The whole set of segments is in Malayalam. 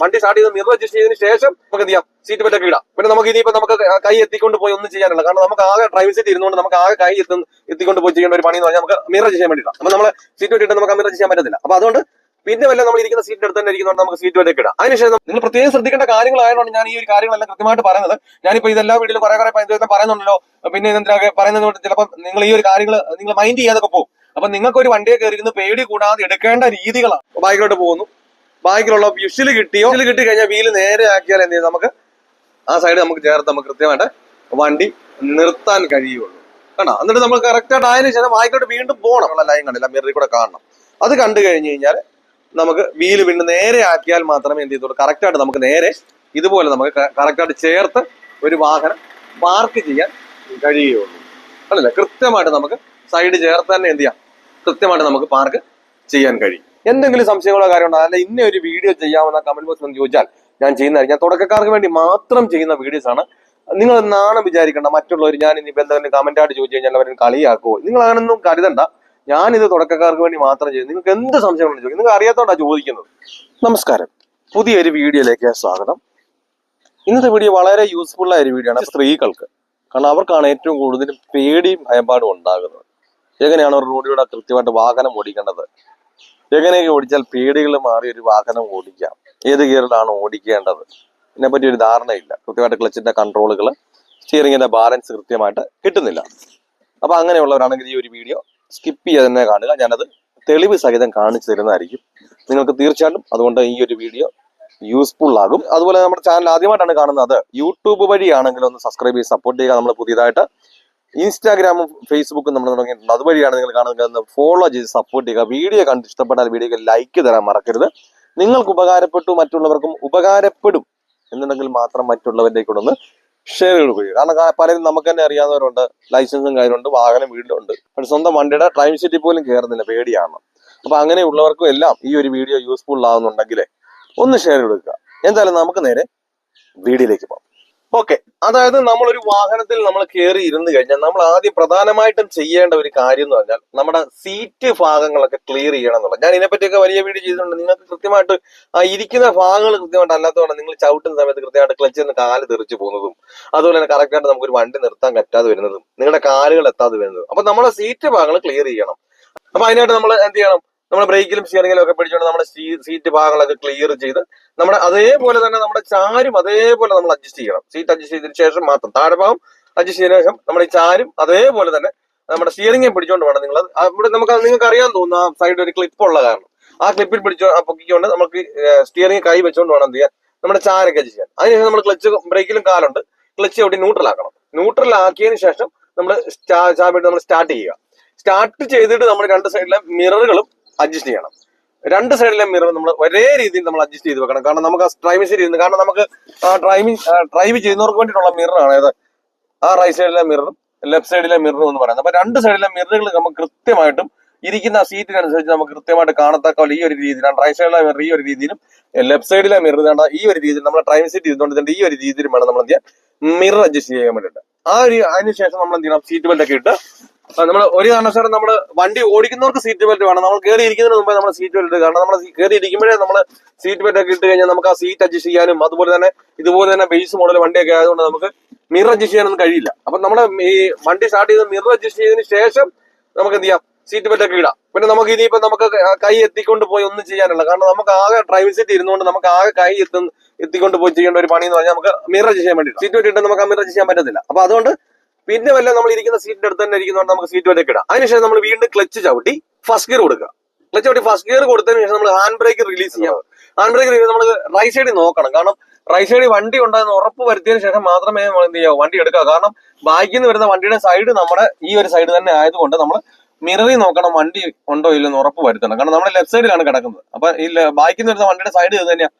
വണ്ടി സ്റ്റാർട്ട് ചെയ്ത് മിറർ അഡ്ജസ്റ്റ് ചെയ്തതിന് ശേഷം നമുക്ക് എന്ത് ചെയ്യാം? സീറ്റ് ബെൽറ്റ് ഒക്കെ ഇടാം. പിന്നെ നമുക്ക് ഇനിയിപ്പോ നമുക്ക് കൈ എത്തിക്കൊണ്ട് പോയി ഒന്നും ചെയ്യാനില്ല. കാരണം നമുക്ക് ആകെ ഡ്രൈവ് സീറ്റ് ഇരുന്നുകൊണ്ട് നമുക്ക് ആകെ കൈ എത്തും എത്തിക്കൊണ്ട് പോയി ചെയ്യേണ്ട ഒരു പണി എന്ന് പറഞ്ഞാൽ നമുക്ക് മിറർ അഡ്ജസ്റ്റ് ചെയ്യാൻ വേണ്ടിയിട്ടാണ്. അപ്പൊ നമ്മൾ സീറ്റ് ബെൽറ്റ് നമുക്ക് മിറർ ചെയ്യാൻ പറ്റത്തില്ല. അപ്പൊ അതുകൊണ്ട് പിന്നെ വല്ല നമ്മൾ ഇരിക്കുന്ന സീറ്റ് എടുത്ത് തന്നെ ഇരിക്കുന്നതുകൊണ്ട് നമുക്ക് സീറ്റ് വരെ ഇടാം. അതിനുശേഷം നിങ്ങൾ പ്രത്യേകം ശ്രദ്ധിക്കേണ്ട കാര്യങ്ങളായതുകൊണ്ട് ഞാൻ ഈ ഒരു കാര്യങ്ങളെല്ലാം കൃത്യമായിട്ട് പറയുന്നത്. ഞാനിപ്പോ ഇതെല്ലാ വീട്ടിലും കുറെ കുറെ പറയുന്നുണ്ടല്ലോ. പിന്നെ ഇതെന്തിനൊക്കെ പറയുന്നത് ചിലപ്പോൾ നിങ്ങൾ ഈ ഒരു കാര്യങ്ങൾ നിങ്ങൾ മൈൻഡ് ചെയ്യാതൊക്കെ പോകും. അപ്പൊ നിങ്ങൾക്ക് ഒരു വണ്ടിയെ കയറിയിരുന്ന് പേടി കൂടാതെ എടുക്കേണ്ട രീതികളാണ്. ബൈക്കിലോട്ട് പോകുന്നു. ബാക്കിലുള്ള വിഷിൽ കിട്ടിയോ? വിഷിൽ കിട്ടി കഴിഞ്ഞാൽ വീൽ നേരെ ആക്കിയാൽ എന്ത് ചെയ്യും? നമുക്ക് ആ സൈഡ് നമുക്ക് ചേർത്ത് നമുക്ക് കൃത്യമായിട്ട് വണ്ടി നിർത്താൻ കഴിയുള്ളൂ. കണ്ടോ? എന്നിട്ട് നമ്മൾ കറക്റ്റ് ആയിട്ട് ആയതിനു ശേഷം ബാക്കിലോട്ട് വീണ്ടും പോകണം. നമ്മളെ ലൈൻ കണ്ടില്ല മിററിൽ കൂടെ കാണണം. അത് കണ്ടു കഴിഞ്ഞ് കഴിഞ്ഞാൽ നമുക്ക് വീൽ വീണ്ടും നേരെ ആക്കിയാൽ മാത്രമേ എന്ത് ചെയ്തുള്ളൂ കറക്റ്റ് ആയിട്ട് നമുക്ക് നേരെ ഇതുപോലെ നമുക്ക് കറക്റ്റ് ആയിട്ട് ചേർത്ത് ഒരു വാഹനം പാർക്ക് ചെയ്യാൻ കഴിയുള്ളൂ. അല്ലല്ലേ കൃത്യമായിട്ട് നമുക്ക് സൈഡ് ചേർത്ത് തന്നെ എന്ത് ചെയ്യാം? കൃത്യമായിട്ട് നമുക്ക് പാർക്ക് ചെയ്യാൻ കഴിയും. എന്തെങ്കിലും സംശയങ്ങളോ കാര്യമുണ്ടോ അല്ല ഇന്ന ഒരു വീഡിയോ ചെയ്യാമെന്ന കമന്റ് ബോക്സിൽ എന്ന് ചോദിച്ചാൽ ഞാൻ ചെയ്യുന്നതായിരിക്കും. ഞാൻ തുടക്കക്കാർക്ക് വേണ്ടി മാത്രം ചെയ്യുന്ന വീഡിയോസ് ആണ്. നിങ്ങൾ നാണം വിചാരിക്കേണ്ട. മറ്റുള്ളവർ ഞാൻ ഇനി എന്തെങ്കിലും കമന്റ് ആയിട്ട് ചോദിച്ചു കഴിഞ്ഞാൽ അവരും കളിയാക്കുമോ നിങ്ങൾ അങ്ങനൊന്നും കരുതണ്ട. ഞാനിത് തുടക്കക്കാർക്ക് വേണ്ടി മാത്രം ചെയ്യുന്നു നിങ്ങൾക്ക് എന്ത് സംശയമാണ് ചോദിക്കും നിങ്ങൾക്ക് അറിയാത്തോണ്ടാ ചോദിക്കുന്നത്. നമസ്കാരം. പുതിയൊരു വീഡിയോയിലേക്ക് സ്വാഗതം. ഇന്നത്തെ വീഡിയോ വളരെ യൂസ്ഫുൾ ആയ ഒരു വീഡിയോ ആണ്. സ്ത്രീകൾക്ക്. കാരണം അവർക്കാണ് ഏറ്റവും കൂടുതൽ പേടിയും ഭയപ്പാടും ഉണ്ടാകുന്നത്. എങ്ങനെയാണ് ഒരു റോഡിലൂടെ കൃത്യമായിട്ട് വാഹനം ഓടിക്കേണ്ടത്? എങ്ങനെയൊക്കെ ഓടിച്ചാൽ പേടികൾ മാറി ഒരു വാഹനം ഓടിക്കാം? ഏത് ഗിയറിലാണ് ഓടിക്കേണ്ടത്? ഇതിനെപ്പറ്റി ഒരു ധാരണയില്ല. കൃത്യമായിട്ട് ക്ലച്ചിന്റെ കൺട്രോളുകൾ സ്റ്റിയറിങ്ങിന്റെ ബാലൻസ് കൃത്യമായിട്ട് കിട്ടുന്നില്ല. അപ്പൊ അങ്ങനെയുള്ളവരാണെങ്കിൽ ഈ ഒരു വീഡിയോ സ്കിപ്പ് ചെയ്യാതെ തന്നെ കാണുക. ഞാനത് തെളിവ് സഹിതം കാണിച്ചു തരുന്നതായിരിക്കും. നിങ്ങൾക്ക് തീർച്ചയായിട്ടും അതുകൊണ്ട് ഈ ഒരു വീഡിയോ യൂസ്ഫുൾ ആകും. അതുപോലെ നമ്മുടെ ചാനൽ ആദ്യമായിട്ടാണ് കാണുന്നത്. യൂട്യൂബ് വഴിയാണെങ്കിലും ഒന്ന് സബ്സ്ക്രൈബ് ചെയ്ത് സപ്പോർട്ട് ചെയ്യുക. നമ്മൾ പുതിയതായിട്ട് ഇൻസ്റ്റാഗ്രാമും ഫേസ്ബുക്കും നമ്മൾ തുടങ്ങിയിട്ടുണ്ട്. അതുവഴിയാണ് നിങ്ങൾ കാണുന്നത്. ഫോളോ ചെയ്ത് സപ്പോർട്ട് ചെയ്യുക. വീഡിയോ കണ്ട് ഇഷ്ടപ്പെട്ടാൽ വീഡിയോക്ക് ലൈക്ക് തരാൻ മറക്കരുത്. നിങ്ങൾക്ക് ഉപകാരപ്പെട്ടു മറ്റുള്ളവർക്കും ഉപകാരപ്പെടും എന്നുണ്ടെങ്കിൽ മാത്രം മറ്റുള്ളവരുടെ കൂടെ ഒന്ന് ഷെയർ കൊടുക്കുക. കാരണം പലരും നമുക്ക് തന്നെ അറിയാവുന്നവരുണ്ട്. ലൈസൻസും കാര്യമുണ്ട് വാഹനം വീട്ടിലുണ്ട് പക്ഷെ സ്വന്തം വണ്ടിയുടെ ടൈം സീറ്റിൽ പോലും കയറുന്നില്ല പേടിയാണ്. അപ്പൊ അങ്ങനെയുള്ളവർക്കും എല്ലാം ഈ ഒരു വീഡിയോ യൂസ്ഫുൾ ആവുന്നുണ്ടെങ്കിൽ ഒന്ന് ഷെയർ കൊടുക്കുക. എന്തായാലും നമുക്ക് നേരെ വീഡിയോയിലേക്ക് പോകാം. ഓക്കെ. അതായത് നമ്മളൊരു വാഹനത്തിൽ നമ്മൾ കയറി ഇരുന്ന് കഴിഞ്ഞാൽ നമ്മൾ ആദ്യം പ്രധാനമായിട്ടും ചെയ്യേണ്ട ഒരു കാര്യം എന്ന് പറഞ്ഞാൽ നമ്മുടെ സീറ്റ് ഭാഗങ്ങളൊക്കെ ക്ലിയർ ചെയ്യണം എന്നുള്ളത്. ഞാൻ ഇതിനെപ്പറ്റിയൊക്കെ വലിയ വീഡിയോ ചെയ്തിട്ടുണ്ട്. നിങ്ങൾക്ക് കൃത്യമായിട്ട് ആ ഇരിക്കുന്ന ഭാഗങ്ങൾ കൃത്യമായിട്ട് അല്ലാത്തതുകൊണ്ട് നിങ്ങൾ ചവിട്ടുന്ന സമയത്ത് കൃത്യമായിട്ട് ക്ലച്ചിൽ നിന്ന് കാൽ തെറിച്ച് പോകുന്നതും അതുപോലെ തന്നെ കറക്റ്റ് ആയിട്ട് നമുക്ക് ഒരു വണ്ടി നിർത്താൻ പറ്റാതെ വരുന്നതും നിങ്ങളുടെ കാലുകൾ എത്താതെ വരുന്നതും. അപ്പൊ നമ്മുടെ സീറ്റ് ഭാഗങ്ങൾ ക്ലിയർ ചെയ്യണം. അപ്പൊ അതിനായിട്ട് നമ്മൾ എന്ത് ചെയ്യണം? നമ്മൾ ബ്രേക്കിലും സ്റ്റിയറിംഗിലും ഒക്കെ പിടിച്ചുകൊണ്ട് നമ്മുടെ സീറ്റ് ഭാഗങ്ങളൊക്കെ ക്ലിയർ ചെയ്ത് നമ്മുടെ അതേപോലെ തന്നെ നമ്മുടെ ചാരും അതേപോലെ നമ്മൾ അഡ്ജസ്റ്റ് ചെയ്യണം സീറ്റ് അഡ്ജസ്റ്റ് ചെയ്തതിനു ശേഷം മാത്രം താഴെ ഭാഗം അഡ്ജസ്റ്റ് ചെയ്തതിനു ശേഷം നമ്മുടെ ഈ ചാരും അതേപോലെ തന്നെ നമ്മുടെ സ്റ്റിയറിംഗിൽ പിടിച്ചുകൊണ്ട് വേണം നിങ്ങൾ ഇവിടെ നമുക്ക് നിങ്ങൾക്ക് അറിയാൻ തോന്നുന്നു ആ സൈഡിൽ ഒരു ക്ലിപ്പ് ഉള്ള കാരണം ആ ക്ലിപ്പിൽ പിടിച്ചു പൊക്കിക്കൊണ്ട് നമുക്ക് സ്റ്റിയറിംഗ് കൈ വെച്ചുകൊണ്ട് വേണം എന്ത് ചെയ്യാൻ നമ്മുടെ ചാരൊക്കെ ചെയ്യാൻ അതിനുശേഷം നമ്മൾ ക്ലച്ച് ബ്രേക്കിലും കാലുണ്ട് ക്ലച്ച് എവിടെ ന്യൂട്രൽ ആക്കണം ന്യൂട്രൽ ആക്കിയതിനു ശേഷം നമ്മൾ ചാമ്പിട്ട് നമ്മൾ സ്റ്റാർട്ട് ചെയ്യുക സ്റ്റാർട്ട് ചെയ്തിട്ട് നമ്മൾ രണ്ട് സൈഡിലെ മിററുകളും അഡ്ജസ്റ്റ് ചെയ്യണം. രണ്ട് സൈഡിലെ മിറർ നമ്മൾ ഒരേ രീതിയിൽ നമ്മൾ അഡ്ജസ്റ്റ് ചെയ്ത് വെക്കണം. കാരണം നമുക്ക് ആ ഡ്രൈവിംഗ് സീറ്റ് ഇരുന്ന് കാരണം നമുക്ക് ഡ്രൈവിംഗ് ഡ്രൈവ് ചെയ്യുന്നവർക്ക് വേണ്ടിയിട്ടുള്ള മിററാണ് ഏത് ആ റൈറ്റ് സൈഡിലെ മിററും ലെഫ്റ്റ് സൈഡിലെ മിററും എന്ന് പറയുന്നത്. അപ്പൊ രണ്ട് സൈഡിലെ മിററുകൾ നമുക്ക് കൃത്യമായിട്ടും ഇരിക്കുന്ന സീറ്റിനനുസരിച്ച് നമുക്ക് കൃത്യമായിട്ട് കാണത്തക്ക ഈ ഒരു രീതിയിലാണ്. റൈറ്റ് സൈഡിലെ മിറർ ഈ ഒരു രീതിയിലും ലെഫ്റ്റ് സൈഡിലെ മിറർ വേണ്ട ഈ ഒരു രീതിയിൽ നമ്മൾ ഡ്രൈവിംഗ് സീറ്റ് ഇതിന്റെ ഈ ഒരു രീതിയിലും വേണം നമ്മൾ എന്ത് ചെയ്യാൻ? മിറർ അഡ്ജസ്റ്റ് ചെയ്യാൻ വേണ്ടിയിട്ട്. ആ ഒരു അതിനുശേഷം നമ്മൾ എന്ത് ചെയ്യണം? സീറ്റ് ബെൽറ്റ് ഒക്കെ ഇട്ട് നമ്മൾ ഒരു കാരണവശാലും നമ്മൾ വണ്ടി ഓടിക്കുന്നവർക്ക് സീറ്റ് ബെൽറ്റ് വേണം. നമ്മൾ കയറി ഇരിക്കുന്നതിന് മുമ്പേ നമ്മൾ സീറ്റ് ബെൽറ്റ് കാരണം നമ്മൾ കയറി ഇരിക്കുമ്പോഴേ നമ്മൾ സീറ്റ് ബെൽറ്റ് ഒക്കെ ഇട്ട് കഴിഞ്ഞാൽ നമുക്ക് ആ സീറ്റ് അഡ്ജസ്റ്റ് ചെയ്യാനും അതുപോലെ തന്നെ ഇതുപോലെ തന്നെ ബേസ് മോഡൽ വണ്ടിയൊക്കെ ആയതുകൊണ്ട് നമുക്ക് മിറർ അഡ്ജസ്റ്റ് ചെയ്യാനൊന്നും കഴിയില്ല. അപ്പൊ നമ്മൾ ഈ വണ്ടി സ്റ്റാർട്ട് ചെയ്ത് മിറർ അഡ്ജസ്റ്റ് ചെയ്തതിന് ശേഷം നമുക്ക് എന്ത് ചെയ്യാം? സീറ്റ് ബെൽറ്റ് ഒക്കെ ഇടാം. പിന്നെ നമുക്ക് ഇനിയിപ്പോ നമുക്ക് കൈ എത്തിക്കൊണ്ട് പോയി ഒന്നും ചെയ്യാനില്ല. കാരണം നമുക്ക് ആകെ ഡ്രൈവിംഗ് സീറ്റ് ഇരുന്നുകൊണ്ട് നമുക്ക് ആകെ കൈ എത്തുന്ന എത്തിക്കൊണ്ട് പോയി ചെയ്യേണ്ട ഒരു പണി എന്ന് പറഞ്ഞാൽ നമുക്ക് മിറർ അഡ്ജസ്റ്റ് ചെയ്യാൻ വേണ്ടി സീറ്റ് ബെൽറ്റ് ഇട്ട് നമുക്ക് മിറർ അഡ്ജസ്റ്റ് ചെയ്യാൻ പറ്റത്തില്ല. അപ്പൊ അതുകൊണ്ട് പിന്നെ വല്ല നമ്മൾ ഇരിക്കുന്ന സീറ്റിന്റെ അടുത്ത് തന്നെ ഇരിക്കുന്നതുകൊണ്ട് നമുക്ക് സീറ്റ് വരെ ഇടാം. അതിനുശേഷം നമ്മൾ വീണ്ടും ക്ലച്ച് ചവിട്ടി ഫസ്റ്റ് ഗിയർ കൊടുക്കുക. ക്ലച്ച് ചവിട്ടി ഫസ്റ്റ് ഗിയർ കൊടുത്തതിന് ശേഷം നമ്മൾ ഹാൻഡ് ബ്രേക്ക് റിലീസ് ചെയ്യാം. ഹാൻഡ് ബ്രേക്ക് റിലീസ് നമ്മൾ റൈറ്റ് സൈഡിൽ നോക്കണം. കാരണം റൈറ്റ് സൈഡിൽ വണ്ടി ഉണ്ടെന്ന് ഉറപ്പ് വരുത്തിയതിന് ശേഷം മാത്രമേ നമ്മൾ എന്ത് ചെയ്യാവൂ? വണ്ടി എടുക്കുക. കാരണം ബാക്കിൽ നിന്ന് വരുന്ന വണ്ടിയുടെ സൈഡ് നമ്മുടെ ഈ ഒരു സൈഡ് തന്നെ ആയതുകൊണ്ട് നമ്മൾ മിററി നോക്കണം വണ്ടി ഉണ്ടോ ഇല്ലെന്ന് ഉറപ്പ് വരുത്തണം. കാരണം നമ്മുടെ ലെഫ്റ്റ് സൈഡിലാണ് കിടക്കുന്നത്. അപ്പൊ ഈ ബാക്കിൽ നിന്ന് വരുന്ന വണ്ടിയുടെ സൈഡ് ഇത് തന്നെയാണ്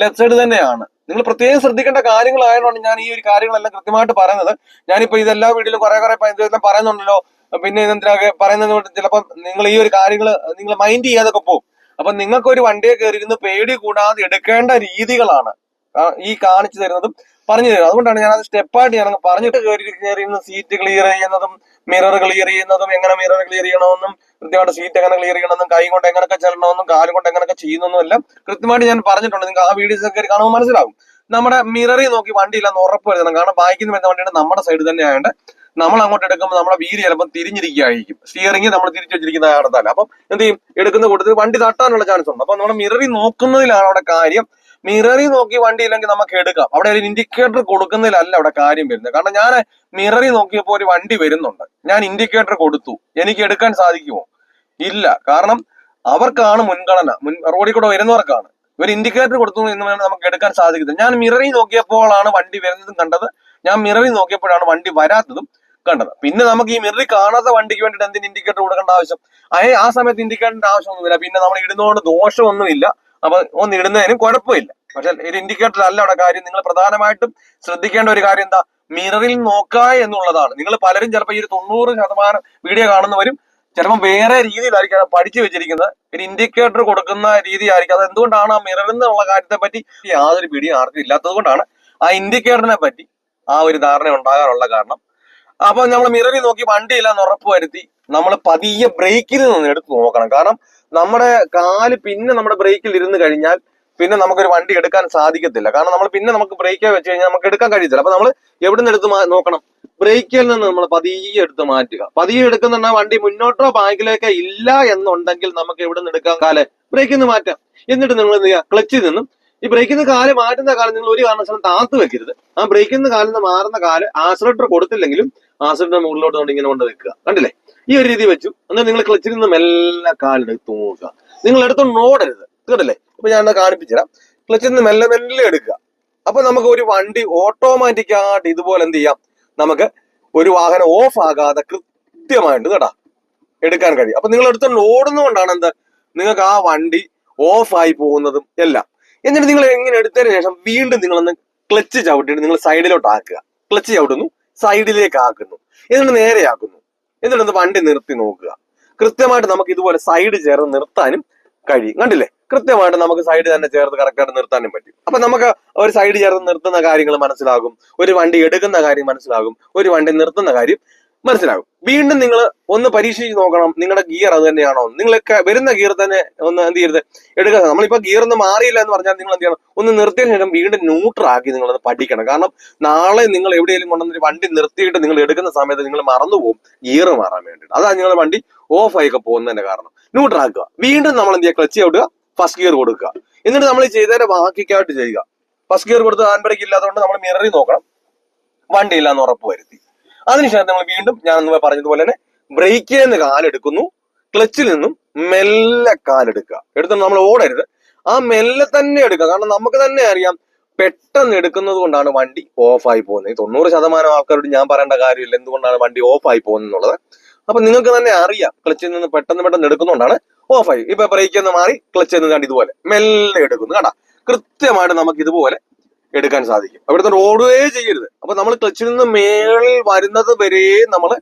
ലെഫ്റ്റ് സൈഡ് തന്നെയാണ്. നിങ്ങൾ പ്രത്യേകം ശ്രദ്ധിക്കേണ്ട കാര്യങ്ങളായതുകൊണ്ട് ഞാൻ ഈ ഒരു കാര്യങ്ങളെല്ലാം കൃത്യമായിട്ട് പറയുന്നത്. ഞാനിപ്പോ ഇതെല്ലാ വീട്ടിലും കുറെ കുറെ ഇതെല്ലാം പറയുന്നുണ്ടല്ലോ. പിന്നെ ഇതെന്തിനാ പറയുന്നത് ചിലപ്പോൾ നിങ്ങൾ ഈ ഒരു കാര്യങ്ങൾ നിങ്ങൾ മൈൻഡ് ചെയ്യാതൊക്കെ പോകും അപ്പൊ നിങ്ങൾക്ക് ഒരു വണ്ടിയെ കയറിയിരുന്ന് പേടി കൂടാതെ എടുക്കേണ്ട രീതികളാണ് ഈ കാണിച്ചു തരുന്നതും പറഞ്ഞു തരും. അതുകൊണ്ടാണ് ഞാൻ അത് സ്റ്റെപ്പായിട്ട് ഞാൻ പറഞ്ഞിട്ട് കയറി കയറി സീറ്റ് ക്ലിയർ ചെയ്യുന്നതും മിറർ ക്ലിയർ ചെയ്യുന്നതും എങ്ങനെ മിറർ ക്ലിയർ ചെയ്യണമെന്നും കൃത്യമായിട്ട് സീറ്റ് എങ്ങനെ ക്ലിയർ ചെയ്യണമെന്നും കൈ കൊണ്ട് എങ്ങനെയൊക്കെ ചെല്ലണമെന്നും കാൽ കൊണ്ട് എങ്ങനെയൊക്കെ ചെയ്യുന്നതും എല്ലാം കൃത്യമായിട്ട് ഞാൻ പറഞ്ഞിട്ടുണ്ട്. നിങ്ങൾക്ക് ആ വീഡിയോസ് ഒക്കെ കാണുമ്പോൾ മനസ്സിലാവും. നമ്മുടെ മിററി നോക്കി വണ്ടി ഇല്ലെന്ന് ഉറപ്പ് വരുത്തണം. കാരണം ബാക്കിൽ വരുന്ന വണ്ടിയുടെ നമ്മുടെ സൈഡ് തന്നെ ആയതുകൊണ്ട് നമ്മൾ അങ്ങോട്ട് എടുക്കുമ്പോൾ നമ്മുടെ വീൽ ചിലപ്പോൾ തിരിഞ്ഞിരിക്കുകയായിരിക്കും. സ്റ്റിയറിംഗ് നമ്മൾ തിരിച്ചു വെച്ചിരിക്കുന്ന കാണത്തല്ല അപ്പം എന്ത് ചെയ്യും? എടുക്കുന്ന കൂട്ടത്തിൽ വണ്ടി തട്ടാനുള്ള ചാൻസ് ഉണ്ട്. അപ്പൊ നമ്മുടെ മിററി നോക്കുന്നതിലാണ് അവിടെ കാര്യം. മിററിൽ നോക്കി വണ്ടി ഇല്ലെങ്കിൽ നമുക്ക് എടുക്കാം. അവിടെ ഒരു ഇൻഡിക്കേറ്റർ കൊടുക്കുന്നതിലല്ല അവിടെ കാര്യം വരുന്നത്. കാരണം ഞാൻ മിററി നോക്കിയപ്പോൾ ഒരു വണ്ടി വരുന്നുണ്ട്. ഞാൻ ഇൻഡിക്കേറ്റർ കൊടുത്തു. എനിക്ക് എടുക്കാൻ സാധിക്കുമോ? ഇല്ല. കാരണം അവർക്കാണ് മുൻഗണന. മുൻ റോഡിൽ കൂടെ വരുന്നവർക്കാണ്. ഒരു ഇൻഡിക്കേറ്റർ കൊടുത്തു എന്ന് നമുക്ക് എടുക്കാൻ സാധിക്കുന്നത് ഞാൻ മിററി നോക്കിയപ്പോഴാണ് വണ്ടി വരുന്നതും കണ്ടത്. ഞാൻ മിററി നോക്കിയപ്പോഴാണ് വണ്ടി വരാത്തതും കണ്ടത്. പിന്നെ നമുക്ക് ഈ മിററി കാണാത്ത വണ്ടിക്ക് വേണ്ടിയിട്ട് എന്തിന് ഇൻഡിക്കേറ്റർ കൊടുക്കേണ്ട ആവശ്യം? അയ ആ സമയത്ത് ഇൻഡിക്കേറ്ററിന്റെ ആവശ്യമൊന്നുമില്ല. പിന്നെ നമ്മൾ ഇടുന്നതുകൊണ്ട് ദോഷമൊന്നുമില്ല. അപ്പൊ ഒന്ന് ഇടുന്നതിനും കുഴപ്പമില്ല. പക്ഷെ ഒരു ഇൻഡിക്കേറ്റർ അല്ല അവിടെ കാര്യം. നിങ്ങൾ പ്രധാനമായിട്ടും ശ്രദ്ധിക്കേണ്ട ഒരു കാര്യം എന്താ? മിററിൽ നോക്കുക എന്നുള്ളതാണ്. നിങ്ങൾ പലരും ചിലപ്പോൾ ഈ ഒരു തൊണ്ണൂറ് ശതമാനം വീഡിയോ കാണുന്നവരും ചിലപ്പോൾ വേറെ രീതിയിലായിരിക്കും അത് പഠിച്ചു വെച്ചിരിക്കുന്നത്. ഒരു ഇൻഡിക്കേറ്റർ കൊടുക്കുന്ന രീതിയായിരിക്കും. അത് എന്തുകൊണ്ടാണ് ആ മിററിൽ എന്നുള്ള കാര്യത്തെ പറ്റി യാതൊരു പിടിയും ആർക്കും ഇല്ലാത്തത് കൊണ്ടാണ് ആ ഇൻഡിക്കേറ്ററിനെ പറ്റി ആ ഒരു ധാരണ ഉണ്ടാകാനുള്ള കാരണം. അപ്പൊ നമ്മൾ മിററിൽ നോക്കി വണ്ടിയില്ലാന്ന് ഉറപ്പ് വരുത്തി നമ്മൾ പതിയെ ബ്രേക്കിൽ നിന്ന് എടുത്ത് നോക്കണം. കാരണം നമ്മുടെ കാൽ പിന്നെ നമ്മുടെ ബ്രേക്കിൽ ഇരുന്ന് കഴിഞ്ഞാൽ പിന്നെ നമുക്കൊരു വണ്ടി എടുക്കാൻ സാധിക്കത്തില്ല. കാരണം നമ്മൾ പിന്നെ നമുക്ക് ബ്രേക്ക് വെച്ച് കഴിഞ്ഞാൽ നമുക്ക് എടുക്കാൻ കഴിയത്തില്ല. അപ്പൊ നമ്മൾ എവിടെ നിന്ന് എടുത്ത് നോക്കണം? ബ്രേക്കിൽ നിന്ന് നമ്മൾ പതിയെ എടുത്ത് മാറ്റുക. പതിയെ എടുക്കുന്ന വണ്ടി മുന്നോട്ടോ ബാക്കിലേക്കോ ഇല്ല എന്നുണ്ടെങ്കിൽ നമുക്ക് എവിടെ നിന്ന് എടുക്കാം? കാൽ ബ്രേക്കിൽ നിന്ന് മാറ്റാം. എന്നിട്ട് നിങ്ങൾ എന്ത് ചെയ്യുക? ക്ലച്ചിൽ നിന്നും ഈ ബ്രേക്കിൽ നിന്ന് കാൽ മാറ്റുന്ന കാലം നിങ്ങൾ ഒരു കാരണവശാലും താത്ത് വെക്കരുത്. ആ ബ്രേക്കിൽ നിന്ന് കാലിൽ നിന്ന് മാറുന്ന കാൽ ആസിലിട്ടർ കൊടുത്തില്ലെങ്കിലും ആക്സിലേറ്റർ മുകളിലോട്ട് കൊണ്ട് ഇങ്ങനെ കൊണ്ട് വെക്കുക കണ്ടില്ലേ? ഈ ഒരു രീതി വെച്ചു. എന്നാൽ നിങ്ങൾ ക്ലച്ചിൽ നിന്ന് മെല്ലെ കാലെടുത്ത് നോക്കുക നിങ്ങൾ എടുത്തോണ്ട് ഓടരുത്. കേട്ടല്ലേ? അപ്പൊ ഞാൻ കാണിപ്പിച്ചുതരാം. ക്ലച്ചിൽ നിന്ന് മെല്ലെ മെല്ലെ എടുക്കുക. അപ്പൊ നമുക്ക് ഒരു വണ്ടി ഓട്ടോമാറ്റിക് ആയിട്ട് ഇതുപോലെ എന്ത് ചെയ്യാം? നമുക്ക് ഒരു വാഹനം ഓഫ് ആകാതെ കൃത്യമായിട്ട് കേട്ടാ എടുക്കാൻ കഴിയും. അപ്പൊ നിങ്ങൾ എടുത്തോണ്ട് ഓടുന്നതുകൊണ്ടാണ് എന്ത്? നിങ്ങൾക്ക് ആ വണ്ടി ഓഫ് ആയി പോകുന്നതും എല്ലാം. എന്നിട്ട് നിങ്ങൾ എങ്ങനെ എടുത്തതിന് ശേഷം വീണ്ടും നിങ്ങളൊന്ന് ക്ലച്ച് ചവിട്ടിയിട്ട് നിങ്ങൾ സൈഡിലോട്ട് ആക്കുക. ക്ലച്ച് ചവിട്ടുന്നു സൈഡിലേക്ക് ആക്കുന്നു. എന്നിട്ട് നേരെയാക്കുന്നു എന്നിട്ട് ഒന്ന് വണ്ടി നിർത്തി നോക്കുക. കൃത്യമായിട്ട് നമുക്ക് ഇതുപോലെ സൈഡ് ചേർന്ന് നിർത്താനും കഴിയും. കണ്ടില്ലേ? കൃത്യമായിട്ട് നമുക്ക് സൈഡ് തന്നെ ചേർത്ത് കറക്റ്റായിട്ട് നിർത്താനും പറ്റും. അപ്പൊ നമുക്ക് ഒരു സൈഡ് ചേർത്ത് നിർത്തുന്ന കാര്യങ്ങൾ മനസ്സിലാകും. ഒരു വണ്ടി എടുക്കുന്ന കാര്യം മനസ്സിലാകും. ഒരു വണ്ടി നിർത്തുന്ന കാര്യം മനസ്സിലാകും. വീണ്ടും നിങ്ങൾ ഒന്ന് പരീക്ഷിച്ച് നോക്കണം. നിങ്ങളുടെ ഗിയർ അത് തന്നെയാണോ? നിങ്ങളൊക്കെ വരുന്ന ഗിയർ തന്നെ ഒന്ന് എന്ത് ചെയ്യരുത്? എടുക്കുക. നമ്മളിപ്പോ ഗിയർ ഒന്ന് മാറിയില്ല എന്ന് പറഞ്ഞാൽ നിങ്ങൾ എന്ത് ചെയ്യണം? ഒന്ന് നിർത്തിയ ശേഷം വീണ്ടും ന്യൂട്രൽ ആക്കി നിങ്ങളൊന്ന് പഠിക്കണം. കാരണം നാളെ നിങ്ങൾ എവിടെയെങ്കിലും കൊണ്ടുവന്ന വണ്ടി നിർത്തിയിട്ട് നിങ്ങൾ എടുക്കുന്ന സമയത്ത് നിങ്ങൾ മറന്നുപോകും. ഗിയർ മാറാൻ വേണ്ടിയിട്ട്. അതാണ് നിങ്ങളുടെ വണ്ടി ഓഫ് ആയിക്കെ പോകുന്നതിന്റെ കാരണം. ന്യൂട്രൽ ആക്കുക. വീണ്ടും നമ്മൾ എന്ത് ചെയ്യുക? ക്ലച്ച് ചവിട്ടുക. ഫസ്റ്റ് ഗിയർ കൊടുക്കുക. എന്നിട്ട് നമ്മൾ ചെയ്തതിന്റെ ബാക്കിക്കായിട്ട് ചെയ്യുക. ഫസ്റ്റ് ഗിയർ കൊടുത്ത് ഹാൻഡ് ഇല്ലാത്തതുകൊണ്ട് നമ്മൾ മിററിൽ നോക്കണം. വണ്ടി ഇല്ലാന്ന് ഉറപ്പ് വരുത്തി. അതിനുശേഷം നമ്മൾ വീണ്ടും ഞാൻ പറഞ്ഞതുപോലെ തന്നെ ബ്രേക്കിൽ നിന്ന് കാലെടുക്കുന്നു. ക്ലച്ചിൽ നിന്നും മെല്ലെ കാലെടുക്കുക. എടുത്തിട്ട് നമ്മൾ ഓടരുത്. ആ മെല്ലെ തന്നെ എടുക്കുക. കാരണം നമുക്ക് തന്നെ അറിയാം പെട്ടെന്ന് എടുക്കുന്നത് കൊണ്ടാണ് വണ്ടി ഓഫായി പോകുന്നത്. ഈ തൊണ്ണൂറ് ശതമാനം ആൾക്കാരോട് ഞാൻ പറയേണ്ട കാര്യമില്ല. എന്തുകൊണ്ടാണ് വണ്ടി ഓഫായി പോകുന്നത് എന്നുള്ളത് അപ്പൊ നിങ്ങൾക്ക് തന്നെ അറിയാം. ക്ലച്ചിൽ നിന്ന് പെട്ടെന്ന് പെട്ടെന്ന് എടുക്കുന്നതുകൊണ്ടാണ് ഓഫായി ഇപ്പൊ ബ്രേക്കിൽ നിന്ന് മാറി ക്ലച്ച് നിന്ന് കണ്ട് ഇതുപോലെ മെല്ലെ എടുക്കുന്നു. കേട്ടാ കൃത്യമായിട്ട് നമുക്ക് ഇതുപോലെ എടുക്കാൻ സാധിക്കും. അവിടുത്തെ ഓടുകയേ ചെയ്യരുത്. അപ്പൊ നമ്മൾ ക്ലച്ചിൽ നിന്ന് മേളിൽ വരുന്നത് വരെ നമ്മൾ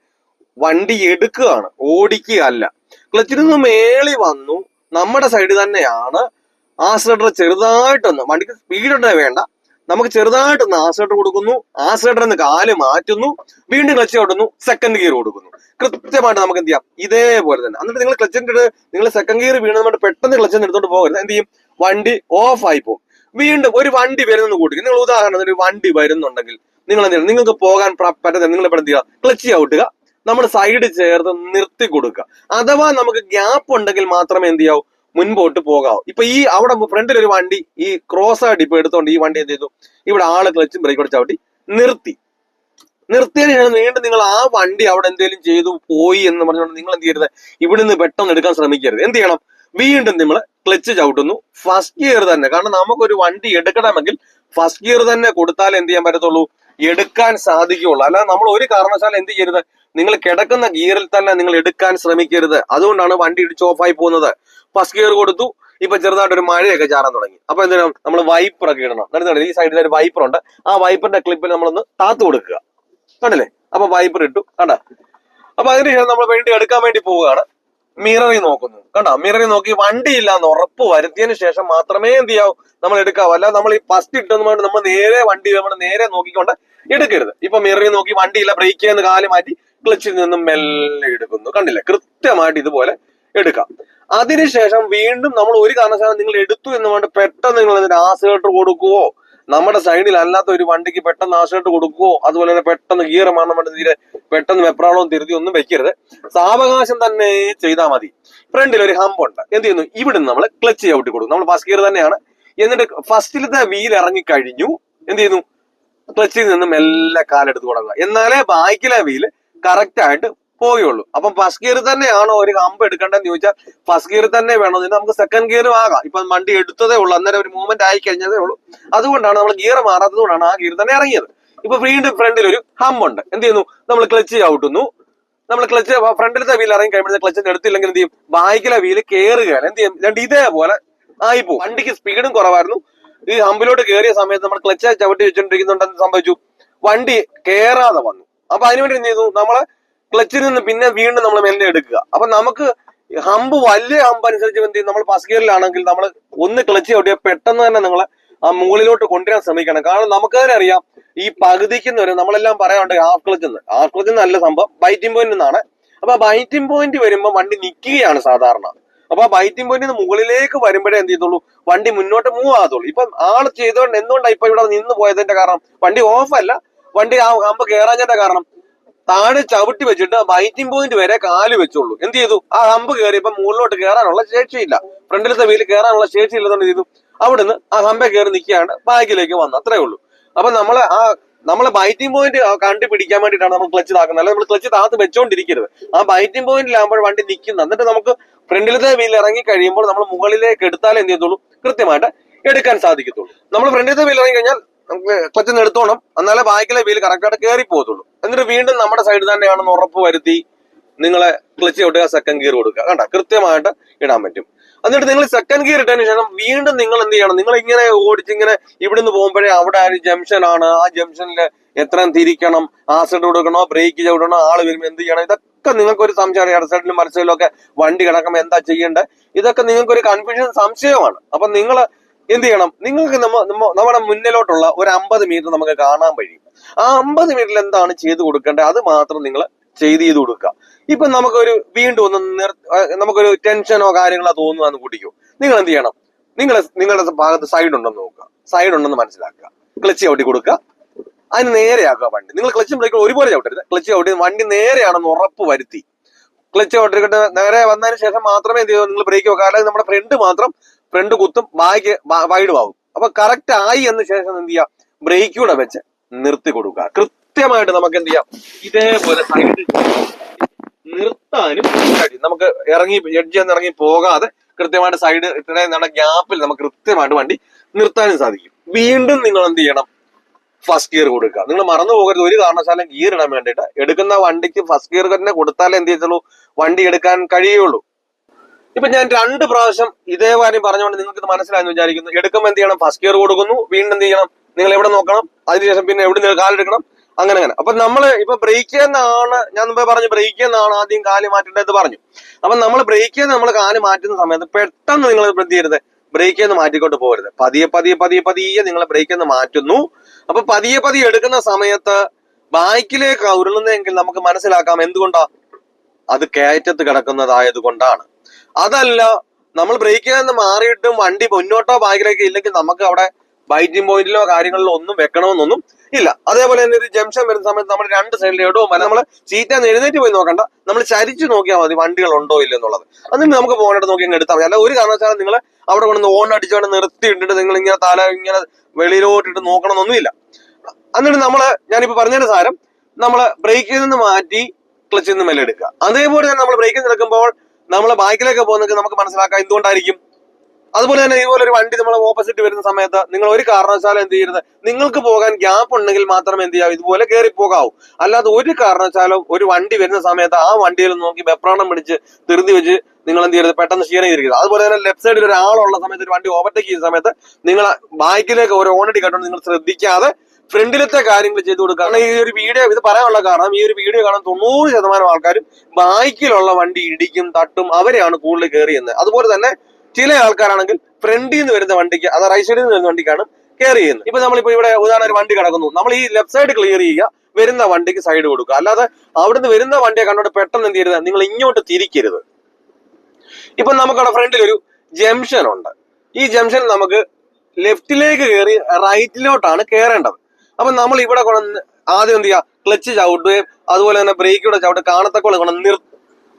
വണ്ടി എടുക്കുകയാണ്. ഓടിക്കുക അല്ല ക്ലച്ചിൽ നിന്ന് മേളി വന്നു. നമ്മുടെ സൈഡ് തന്നെയാണ് ആസിലേറ്റർ ചെറുതായിട്ടൊന്ന് വണ്ടിക്ക് സ്പീഡ് വേണ്ട. നമുക്ക് ചെറുതായിട്ടൊന്ന് ആസിലേറ്റർ കൊടുക്കുന്നു. ആസിലേറ്ററിൽ നിന്ന് കാൽ മാറ്റുന്നു. വീണ്ടും ക്ലച്ച് ഓടുന്നു. സെക്കൻഡ് ഗിയർ കൊടുക്കുന്നു. കൃത്യമായിട്ട് നമുക്ക് എന്ത് ചെയ്യാം? ഇതേപോലെ തന്നെ. എന്നിട്ട് നിങ്ങൾ ക്ലച്ചിന്റെ നിങ്ങൾ സെക്കൻഡ് ഗിയർ വീണതുകൊണ്ട് പെട്ടെന്ന് ക്ലച്ചിന് എടുത്തോണ്ട് പോകരുത്. എന്ത് ചെയ്യും? വണ്ടി ഓഫ് ആയി പോകും. വീണ്ടും ഒരു വണ്ടി വരുന്നെന്ന് കൂട്ടി. നിങ്ങൾ ഉദാഹരണത്തിന് ഒരു വണ്ടി വരുന്നുണ്ടെങ്കിൽ നിങ്ങൾ എന്ത് ചെയ്യണം? നിങ്ങൾക്ക് പോകാൻ പറ്റത്തില്ല. നിങ്ങൾ ഇവിടെ എന്ത് ചെയ്യുക? ക്ലച്ച് ചവിട്ടുക നമ്മൾ സൈഡ് ചേർത്ത് നിർത്തി കൊടുക്കുക. അഥവാ നമുക്ക് ഗ്യാപ്പ് ഉണ്ടെങ്കിൽ മാത്രമേ എന്ത് ചെയ്യാവൂ? മുൻപോട്ട് പോകാവൂ. ഇപ്പൊ ഈ അവിടെ ഫ്രണ്ടിൽ ഒരു വണ്ടി ഈ ക്രോസ് ആയിട്ട് ഇപ്പൊ എടുത്തോണ്ട് ഈ വണ്ടി എന്ത് ചെയ്തു? ഇവിടെ ആൾ ക്ലച്ചും ബ്രേക്ക് കൂടെ ചവിട്ടി നിർത്തി. നിർത്തിയതിന് ശേഷം വീണ്ടും നിങ്ങൾ ആ വണ്ടി അവിടെ എന്തെങ്കിലും ചെയ്തു പോയി എന്ന് പറഞ്ഞുകൊണ്ട് നിങ്ങൾ എന്ത് ചെയ്യരുത്? ഇവിടുന്ന് പെട്ടെന്ന് എടുക്കാൻ ശ്രമിക്കരുത്. എന്ത് ചെയ്യണം? വീണ്ടും നമ്മൾ ക്ലച്ച് ചവിട്ടുന്നു. ഫസ്റ്റ് ഗിയർ തന്നെ. കാരണം നമുക്കൊരു വണ്ടി എടുക്കണമെങ്കിൽ ഫസ്റ്റ് ഗിയർ തന്നെ കൊടുത്താൽ എന്ത് ചെയ്യാൻ പറ്റത്തുള്ളൂ? എടുക്കാൻ സാധിക്കുകയുള്ളൂ. അല്ലാതെ നമ്മൾ ഒരു കാരണവശാലും എന്ത് ചെയ്യരുത്? നിങ്ങൾ കിടക്കുന്ന ഗിയറിൽ തന്നെ നിങ്ങൾ എടുക്കാൻ ശ്രമിക്കരുത്. അതുകൊണ്ടാണ് വണ്ടി ഇടിച്ച് ഓഫായി പോകുന്നത്. ഫസ്റ്റ് ഗിയർ കൊടുത്തു. ഇപ്പൊ ചെറുതായിട്ട് ഒരു മഴയൊക്കെ ചാറാൻ തുടങ്ങി. അപ്പൊ എന്തിനാ നമ്മൾ വൈപ്പർ ഒക്കെ ഇടണം. ഈ സൈഡിൽ ഒരു വൈപ്പർ ഉണ്ട്. ആ വൈപ്പറിന്റെ ക്ലിപ്പിൽ നമ്മളൊന്ന് താത്തു കൊടുക്കുക. കണ്ടില്ലേ? അപ്പൊ വൈപ്പർ ഇട്ടു. കണ്ട? അപ്പൊ അതിനുശേഷം നമ്മൾ വേണ്ടി എടുക്കാൻ വേണ്ടി പോവുകയാണ്. മിററിൽ നോക്കുന്നു. കണ്ടോ? മിററി നോക്കി വണ്ടിയില്ല എന്ന് ഉറപ്പ് വരുത്തിയതിന് ശേഷം മാത്രമേ എന്ത് ചെയ്യാവൂ? നമ്മൾ എടുക്കാവൂ. അല്ല നമ്മൾ ഈ ഫസ്റ്റ് ഇട്ടെന്ന് പറഞ്ഞിട്ട് നമ്മൾ നേരെ വണ്ടി നമ്മൾ നേരെ നോക്കിക്കൊണ്ട് എടുക്കരുത്. ഇപ്പൊ മിററി നോക്കി വണ്ടിയില്ല ബ്രേക്ക് ചെയ്യുന്ന കാൽ മാറ്റി ക്ലച്ചിൽ നിന്നും മെല്ലെ എടുക്കുന്നു. കണ്ടില്ലേ? കൃത്യമായിട്ട് ഇതുപോലെ എടുക്കാം. അതിനുശേഷം വീണ്ടും നമ്മൾ ഒരു കാരണവശാലും നിങ്ങൾ എടുത്തു എന്ന് പറഞ്ഞിട്ട് പെട്ടെന്ന് നിങ്ങൾ അതിന്റെ ആസിലേറ്റർ കൊടുക്കുവോ? നമ്മുടെ സൈഡിൽ അല്ലാത്ത ഒരു വണ്ടിക്ക് പെട്ടെന്ന് ആശ്രയിട്ട് കൊടുക്കുവോ? അതുപോലെ തന്നെ പെട്ടെന്ന് ഗിയർ മാറണം വേണ്ട തീരെ പെട്ടെന്ന് വെപ്രാളവും തിരുതി ഒന്നും വെക്കരുത്. സാവകാശം തന്നെ ചെയ്താൽ മതി. ഫ്രണ്ടിൽ ഒരു ഹമ്പ് ഉണ്ട്. എന്ത് ചെയ്യുന്നു? ഇവിടെ നമ്മൾ ക്ലച്ച് ചവിട്ടി കൊടുക്കും നമ്മൾ ഫസ്റ്റ് ഗിയർ തന്നെയാണ്. എന്നിട്ട് ഫസ്റ്റിലത്തെ വീൽ ഇറങ്ങി കഴിഞ്ഞു. എന്ത് ചെയ്യുന്നു? ക്ലച്ചിൽ നിന്നും എല്ലാ കാലെടുത്ത് തുടങ്ങുക എന്നാലേ ബാക്കിലെ വീൽ കറക്റ്റ് ആയിട്ട് പോവുകയുള്ളൂ. അപ്പം ഫസ്റ്റ് ഗിയർ തന്നെയാണോ ഒരു ഹമ്പ് എടുക്കേണ്ടതെന്ന് ചോദിച്ചാൽ ഫസ്റ്റ് ഗിയർ തന്നെ വേണം. നമുക്ക് സെക്കൻഡ് ഗിയറും ആകാം. ഇപ്പൊ വണ്ടി എടുത്തതേ ഉള്ളൂ. അന്നേരം ഒരു മൂവ്മെന്റ് ആയി കഴിഞ്ഞതേ ഉള്ളൂ. അതുകൊണ്ടാണ് നമ്മൾ ഗിയർ മാറാത്തത് കൊണ്ടാണ് ആ ഗിയർ തന്നെ ഇറങ്ങിയത്. ഇപ്പൊ വീണ്ടും ഫ്രണ്ടിൽ ഒരു ഹമ്പ് ഉണ്ട്. എന്ത് ചെയ്യുന്നു? നമ്മൾ ക്ലച്ച് ചവിട്ടുന്നു. നമ്മൾ ക്ലച്ച് ഫ്രണ്ടിലത്തെ വീൽ ഇറങ്ങി കഴിയുമ്പോൾ ക്ലച്ച് എടുത്തില്ലെങ്കിൽ എന്ത് ചെയ്യും? ബാക്കിലെ വീൽ കയറുകയാണ് എന്ത് ചെയ്യും? രണ്ട് ഇതേപോലെ ആയിപ്പോ വണ്ടിക്ക് സ്പീഡും കുറവായിരുന്നു. ഈ ഹമ്പിലോട്ട് കയറിയ സമയത്ത് നമ്മൾ ക്ലച്ച് ചവിട്ടി വെച്ചോണ്ടിരിക്കുന്നുണ്ടെന്ന് സംഭവിച്ചു. വണ്ടി കയറാതെ വന്നു. അപ്പൊ അതിനുവേണ്ടി എന്ത് ചെയ്തു? നമ്മൾ ക്ലച്ചിൽ നിന്ന് പിന്നെ വീണ്ടും നമ്മൾ മെല്ലെ എടുക്കുക. അപ്പൊ നമുക്ക് ഹമ്പ് വലിയ ഹമ്പ് അനുസരിച്ച് എന്ത് ചെയ്യും? നമ്മൾ ഫസ്റ്റ് നമ്മൾ ഒന്ന് ക്ലച്ച് ചവിട്ടിയാൽ പെട്ടെന്ന് തന്നെ നിങ്ങൾ ആ മുകളിലോട്ട് കൊണ്ടുവരാൻ ശ്രമിക്കണം. കാരണം നമുക്ക് തന്നെ അറിയാം ഈ പകുതിക്കുന്ന വരെ നമ്മളെല്ലാം പറയാറുണ്ട് ഹാഫ് ക്ലച്ച് എന്ന്. ഹാഫ് ക്ലച്ച് നല്ല സംഭവം. ബൈറ്റിംഗ് പോയിന്റ് എന്നാണ്. അപ്പൊ ബൈറ്റിംഗ് പോയിന്റ് വരുമ്പോൾ വണ്ടി നിൽക്കുകയാണ് സാധാരണ. അപ്പൊ ആ ബൈറ്റിംഗ് പോയിന്റ് മുകളിലേക്ക് വരുമ്പോഴേ എന്ത് ചെയ്തുള്ളൂ വണ്ടി മുന്നോട്ട് മൂവ് ആകത്തുള്ളൂ. ഇപ്പം ആൾ ചെയ്തോണ്ട് എന്തുകൊണ്ടാണ് ഇപ്പൊ ഇവിടെ നിന്ന് പോയതിന്റെ കാരണം? വണ്ടി ഓഫ് അല്ല. വണ്ടി ആ ഹമ്പ് കയറാഞ്ഞതിന്റെ കാരണം. താഴെ ചവിട്ടി വെച്ചിട്ട് ബൈറ്റിംഗ് പോയിന്റ് വരെ കാൽ വെച്ചുള്ളൂ എന്ത് ചെയ്തു? ആ ഹമ്പ് കയറിയപ്പോ മുകളിലോട്ട് കയറാനുള്ള ശേഷിയില്ല. ഫ്രണ്ടിലത്തെ വീൽ കയറാനുള്ള ശേഷി ഇല്ലെന്നുകൊണ്ട് ചെയ്തു? അവിടുന്ന് ആ ഹമ്പെ കയറി നിൽക്കുകയാണ്. ബാക്കിലേക്ക് വന്നു. അത്രേ ഉള്ളൂ. അപ്പൊ നമ്മളെ ആ നമ്മളെ ബൈറ്റിംഗ് പോയിന്റ് കണ്ടുപിടിക്കാൻ വേണ്ടിയിട്ടാണ് നമ്മൾ ക്ലച്ച് താക്കുന്നത് അല്ലെങ്കിൽ നമ്മൾ ക്ലച്ച് താത്ത് വെച്ചോണ്ടിരിക്കരുത്. ആ ബൈറ്റിംഗ് പോയിന്റിലാകുമ്പോൾ വണ്ടി നിൽക്കുന്നത് എന്നിട്ട് നമുക്ക് ഫ്രണ്ടിലത്തെ വീൽ ഇറങ്ങി കഴിയുമ്പോൾ നമ്മൾ മുകളിലേക്ക് എടുത്താലേ എന്ത് ചെയ്യത്തുള്ളൂ? കൃത്യമായിട്ട് എടുക്കാൻ സാധിക്കത്തുള്ളൂ. നമ്മൾ ഫ്രണ്ടിലത്തെ വീൽ ഇറങ്ങി കഴിഞ്ഞാൽ നമുക്ക് ക്ലച്ചിന്ന് എടുത്തോണം. എന്നാലേ ബാക്കിലെ വീൽ കറക്റ്റായിട്ട് കയറി പോകത്തുള്ളൂ. എന്നിട്ട് വീണ്ടും നമ്മുടെ സൈഡ് തന്നെയാണെന്ന് ഉറപ്പ് വരുത്തി നിങ്ങളെ ക്ലച്ച് കൊടുക്കുക സെക്കൻഡ് ഗിയർ കൊടുക്കുക. കണ്ട? കൃത്യമായിട്ട് ഇടാൻ പറ്റും. എന്നിട്ട് നിങ്ങൾ സെക്കൻഡ് ഗിയർ ഇട്ടതിന് ശേഷം വീണ്ടും നിങ്ങൾ എന്ത് ചെയ്യണം? നിങ്ങൾ ഇങ്ങനെ ഓടിച്ചിങ്ങനെ ഇവിടുന്ന് പോകുമ്പോഴേ അവിടെ ഒരു ആണ്. ആ ജംഗ്ഷനിൽ എത്രയും തിരിക്കണം. ആസിഡ് കൊടുക്കണോ? ബ്രേക്ക് ചവിടണോ ആൾ വരുമ്പോൾ എന്ത് ചെയ്യണം? ഇതൊക്കെ നിങ്ങൾക്ക് ഒരു സംശയം ഇട സൈഡിലും മറിച്ചിലും ഒക്കെ വണ്ടി കിടക്കുമ്പോൾ എന്താ ചെയ്യേണ്ടത്? ഇതൊക്കെ നിങ്ങൾക്ക് ഒരു കൺഫ്യൂഷൻ സംശയമാണ്. അപ്പൊ നിങ്ങൾ എന്ത് ചെയ്യണം? നിങ്ങൾക്ക് നമ്മ നമ്മ- നമ്മുടെ മുന്നിലോട്ടുള്ള ഒരു അമ്പത് മീറ്റർ നമുക്ക് കാണാൻ കഴിയും. ആ അമ്പത് മീറ്ററിൽ എന്താണ് ചെയ്തു കൊടുക്കേണ്ടത്? അത് മാത്രം നിങ്ങൾ ചെയ്ത് ചെയ്ത് കൊടുക്കുക. ഇപ്പൊ നമുക്കൊരു വീണ്ടും ഒന്ന് നിർ നമുക്കൊരു ടെൻഷനോ കാര്യങ്ങളോ തോന്നുവാന്ന് കൂട്ടിക്കോ. നിങ്ങൾ എന്ത് ചെയ്യണം? നിങ്ങൾ നിങ്ങളുടെ ഭാഗത്ത് സൈഡ് ഉണ്ടെന്ന് നോക്കുക. സൈഡ് ഉണ്ടെന്ന് മനസ്സിലാക്കുക. ക്ലച്ച് ചവിട്ടി കൊടുക്കുക. അതിന് നേരെയാക്കുക വണ്ടി. നിങ്ങൾ ക്ലച്ചും ബ്രേക്കും ഒരുപോലെ ചവിട്ടരുത്. ക്ലച്ച് ചവിട്ടി വണ്ടി നേരെയാണെന്ന് ഉറപ്പ് വരുത്തി. ക്ലച്ച് ചവിട്ടിട്ട് നേരെ വന്നതിന് ശേഷം മാത്രമേ എന്ത് ചെയ്യൂ? നിങ്ങൾ ബ്രേക്ക് വെക്കുക. അല്ലെങ്കിൽ നമ്മുടെ ഫ്രണ്ട് മാത്രം ഫ്രണ്ട് കുത്തും ബാക്ക് വൈഡ് ആവും. അപ്പൊ കറക്റ്റ് ആയി എന്ന ശേഷം എന്ത് ചെയ്യാം? ബ്രേക്ക് കൂടെ വെച്ച് നിർത്തി കൊടുക്കുക. കൃത്യമായിട്ട് നമുക്ക് എന്ത് ചെയ്യാം? ഇതേപോലെ സൈഡ് നിർത്താനും നമുക്ക് ഇറങ്ങി എഡ്ജ് എന്ന് ഇറങ്ങി പോകാതെ കൃത്യമായിട്ട് സൈഡ് ഇത്രയും ഗ്യാപ്പിൽ നമുക്ക് കൃത്യമായിട്ട് വണ്ടി നിർത്താനും സാധിക്കും. വീണ്ടും നിങ്ങൾ എന്ത് ചെയ്യണം? ഫസ്റ്റ് ഗിയർ കൊടുക്കുക. നിങ്ങൾ മറന്നു പോകരുത്. ഒരു കാരണവശാലും ഗിയർ ഇടാൻ വേണ്ടിയിട്ട് എടുക്കുന്ന വണ്ടിക്ക് ഫസ്റ്റ് ഗിയർ തന്നെ കൊടുത്താലേ എന്ത് ചെയ്യത്തുള്ളൂ? വണ്ടി എടുക്കാൻ കഴിയുള്ളൂ. ഇപ്പൊ ഞാൻ രണ്ട് പ്രാവശ്യം ഇതേ കാര്യം പറഞ്ഞുകൊണ്ട് നിങ്ങൾക്ക് ഇത് മനസ്സിലായെന്ന് വിചാരിക്കുന്നു. എടുക്കുമ്പോൾ എന്ത് ചെയ്യണം? ഫസ്റ്റ് ഇയർ കൊടുക്കുന്നു. വീണ്ടും എന്ത് ചെയ്യണം? നിങ്ങൾ എവിടെ നോക്കണം? അതിനുശേഷം പിന്നെ എവിടെ നിന്ന് കാലെടുക്കണം അങ്ങനെ അങ്ങനെ. അപ്പൊ നമ്മൾ ഇപ്പൊ ബ്രേക്ക് എന്നാണ് ഞാൻ മുമ്പേ പറഞ്ഞു ബ്രേക്ക് എന്നാണ് ആദ്യം കാൽ മാറ്റേണ്ടത് പറഞ്ഞു. അപ്പൊ നമ്മൾ ബ്രേക്ക് നമ്മൾ കാൽ മാറ്റുന്ന സമയത്ത് പെട്ടെന്ന് നിങ്ങൾ എന്ത് ചെയ്യരുത്? ബ്രേക്ക് എന്ന് മാറ്റിക്കൊണ്ട് പോകരുത്. പതിയെ പതിയെ പതിയെ പതിയെ നിങ്ങൾ ബ്രേക്ക് എന്ന് മാറ്റുന്നു. അപ്പൊ പതിയെ പതിയെ എടുക്കുന്ന സമയത്ത് ബാക്കിലേക്ക് ഉരുളുന്നതെങ്കിൽ നമുക്ക് മനസ്സിലാക്കാം എന്തുകൊണ്ടാ? അത് കയറ്റത്ത് കിടക്കുന്നതായത് കൊണ്ടാണ് അതല്ല നമ്മൾ ബ്രേക്കിൽ നിന്ന് മാറിയിട്ടും വണ്ടി മുന്നോട്ടോ ബാക്കിലേക്ക് ഇല്ലെങ്കിൽ നമുക്ക് അവിടെ ബൈറ്റിംഗ് പോയിന്റിലോ കാര്യങ്ങളിലോ ഒന്നും വെക്കണമെന്നൊന്നും ഇല്ല. അതേപോലെ തന്നെ ഒരു ജംഗ്ഷൻ വരുന്ന സമയത്ത് നമ്മൾ രണ്ട് സൈഡിൽ ഇടവും വരെ. നമ്മൾ സീറ്റാന്ന് എഴുന്നേറ്റ് പോയി നോക്കണ്ട. നമ്മൾ ചരിച്ചു നോക്കിയാൽ മതി വണ്ടികൾ ഉണ്ടോ ഇല്ല എന്നുള്ളത് എന്നിട്ട് നമുക്ക് പോകേണ്ടത് നോക്കി അങ്ങ് എടുത്താൽ മതി. അല്ല ഒരു കാരണവശാലും നിങ്ങൾ അവിടെ കൊണ്ട് ഓൺ അടിച്ചുകൊണ്ട് നിർത്തി ഇട്ടിട്ട് നിങ്ങൾ ഇങ്ങനെ തല ഇങ്ങനെ വെളിയിലോട്ടിട്ട് നോക്കണമെന്നൊന്നുമില്ല എന്നിട്ട് നമ്മൾ ഞാനിപ്പോ പറഞ്ഞൊരു സാരം നമ്മൾ ബ്രേക്കിൽ നിന്ന് മാറ്റി ക്ലച്ചിൽ നിന്ന് മെല്ലെ എടുക്കുക അതേപോലെ തന്നെ നമ്മൾ ബ്രേക്കിൽ നിൽക്കുമ്പോൾ നമ്മൾ ബാക്കിലേക്ക് പോകുന്നൊക്കെ നമുക്ക് മനസ്സിലാക്കാം എന്തുകൊണ്ടായിരിക്കും. അതുപോലെ തന്നെ ഇതുപോലെ ഒരു വണ്ടി നമ്മൾ ഓപ്പോസിറ്റ് വരുന്ന സമയത്ത് നിങ്ങൾ ഒരു കാരണവശാലും എന്ത് ചെയ്യരുത്. നിങ്ങൾക്ക് പോകാൻ ഗ്യാപ്പ് ഉണ്ടെങ്കിൽ മാത്രം എന്ത് ചെയ്യാം? ഇതുപോലെ കയറി പോകാവൂ. അല്ലാതെ ഒരു കാരണവശാലും ഒരു വണ്ടി വരുന്ന സമയത്ത് ആ വണ്ടിയിൽ നോക്കി വെപ്രാണം പിടിച്ച് തിരുതി വെച്ച് നിങ്ങൾ എന്ത് ചെയ്യരുത്? പെട്ടെന്ന് ഷെയർ ചെയ്തിരിക്കുന്നത് അതുപോലെ തന്നെ ലെഫ്റ്റ് സൈഡിൽ ഒരാളുള്ള സമയത്ത് ഒരു വണ്ടി ഓവർടേക്ക് ചെയ്യുന്ന സമയത്ത് നിങ്ങൾ ബാക്കിലേക്ക് ഓരോ ഓണടി കണ്ടുകൊണ്ട് നിങ്ങൾ ശ്രദ്ധിക്കാതെ ഫ്രണ്ടിലത്തെ കാര്യങ്ങൾ ചെയ്തു കൊടുക്കുക. കാരണം ഈ ഒരു വീഡിയോ ഇത് പറയാനുള്ള കാരണം ഈ ഒരു വീഡിയോ കാണാൻ തൊണ്ണൂറ് ശതമാനം ആൾക്കാരും ബൈക്കിലുള്ള വണ്ടി ഇടിക്കും തട്ടും അവരെയാണ് കൂടുതൽ കയറിയത് അതുപോലെ തന്നെ ചില ആൾക്കാരാണെങ്കിൽ ഫ്രണ്ടിൽ നിന്ന് വരുന്ന വണ്ടിക്ക് അത് റൈറ്റ് സൈഡിൽ നിന്ന് വരുന്ന വണ്ടിക്കാണ് കയറി ചെയ്യുന്നത് ഇപ്പൊ നമ്മളിപ്പോ ഇവിടെ ഉദാഹരണം ഒരു വണ്ടി കിടക്കുന്നു. നമ്മൾ ഈ ലെഫ്റ്റ് സൈഡ് ക്ലിയർ ചെയ്യുക വരുന്ന വണ്ടിക്ക് സൈഡ് കൊടുക്കുക. അല്ലാതെ അവിടുന്ന് വരുന്ന വണ്ടിയെ കണ്ടോണ്ട് പെട്ടെന്ന് എന്ത് ചെയ്യരുത്. നിങ്ങൾ ഇങ്ങോട്ട് തിരിക്കരുത്. ഇപ്പൊ നമുക്കവിടെ ഫ്രണ്ടിൽ ഒരു ജംഗ്ഷൻ ഉണ്ട്. ഈ ജംഷൻ നമുക്ക് ലെഫ്റ്റിലേക്ക് കയറി റൈറ്റിലോട്ടാണ് കയറേണ്ടത് അപ്പൊ നമ്മൾ ഇവിടെ കൊണ്ട് ആദ്യം എന്ത് ചെയ്യുക ക്ലച്ച് ചവിട്ടുകയും അതുപോലെ തന്നെ ബ്രേക്ക് ഇവിടെ ചവിട്ട് കാണത്തക്കോളം കൊണ്ട് നിർത്തും